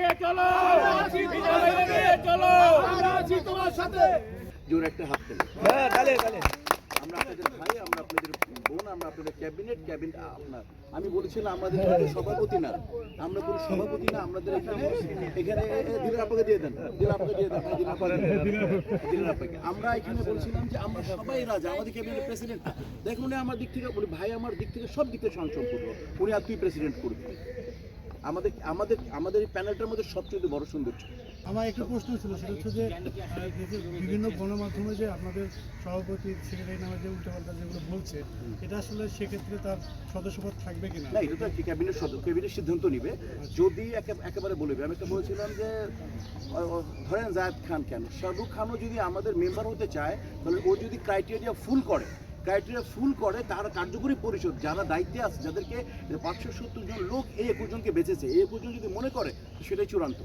এগিয়ে চলো। এগিয়ে চলো আমরা আছি তোমার সাথে। জোর একটা হাত পেলে হ্যাঁ তাহলে তাহলে আমরা আপনাদের ভাই আমরা আপনাদের বোন আমরা আপনাদের ক্যাবিনেট ক্যাবিনেট আপনার। আমি বলেছিলাম আমাদের সভাপতি না। আমরা কোনো সভাপতি না আমাদের এখানে এখানে দিলের আপনাকে দিয়ে দেন। দিলের দিয়ে দেন। দিলের আমরা এখানে বলছিলাম যে আমরা সবাই রাজা আমাদের ক্যাবিনেট প্রেসিডেন্ট দেখুন আমার দিক থেকে বলি ভাই আমার দিক থেকে সব দিক থেকে সংসদ করব উনি আর তুই প্রেসিডেন্ট করবি আমাদের আমাদের আমাদের এই প্যানেলটার মধ্যে সবচেয়ে বড় সৌন্দর্য। আমার একটা প্রশ্ন ছিল সেটা হচ্ছে যে বিভিন্ন গণমাধ্যমে যে আপনাদের সভাপতি সেক্রেটারি নামে যে উল্টাপাল্টা যেগুলো বলছে এটা আসলে সেক্ষেত্রে তার সদস্যপদ থাকবে কিনা? না এটা তো ক্যাবিনেট সদস্য ক্যাবিনেট সিদ্ধান্ত নিবে। যদি একে- একেবারে বলবে আমি একটা বলেছিলাম যে ধরেন জায়দ খান কেন? শাহরুখ খানও যদি আমাদের মেম্বার হতে চায় তাহলে ও যদি ক্রাইটেরিয়া ফুল করে ক্রাইটেরিয়া ফুল করে, তার কার্যকরী পরিষদ যারা দায়িত্বে আছে, যাদেরকে পাঁচশো সত্তর জন লোক এই একুশ জনকে বেঁচেছে, এই একুশ জন যদি মনে করে, সেটাই চূড়ান্ত।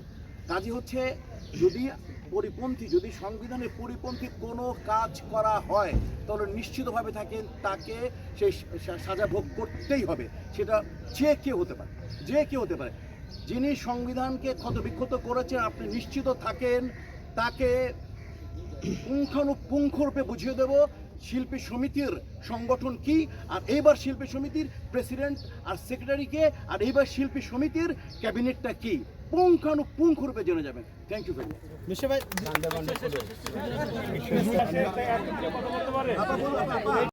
কাজে হচ্ছে যদি পরিপন্থী, যদি সংবিধানের পরিপন্থী কোনো কাজ করা হয়, তাহলে নিশ্চিতভাবে থাকেন তাকে সেই সাজা ভোগ করতেই হবে। সেটা যে কেউ হতে পারে, যে কেউ হতে পারে। যিনি সংবিধানকে ক্ষতবিক্ষত করেছেন, আপনি নিশ্চিত থাকেন, তাকে পুঙ্খানুপুঙ্খরূপে বুঝিয়ে দেব শিল্পী সমিতির সংগঠন কি? আর এইবার শিল্পী সমিতির প্রেসিডেন্ট আর সেক্রেটারি কে? আর এইবার শিল্পী সমিতির ক্যাবিনেটটা কি? পুঙ্খানুপুঙ্খরূপে জেনে যাবেন। Thank you very much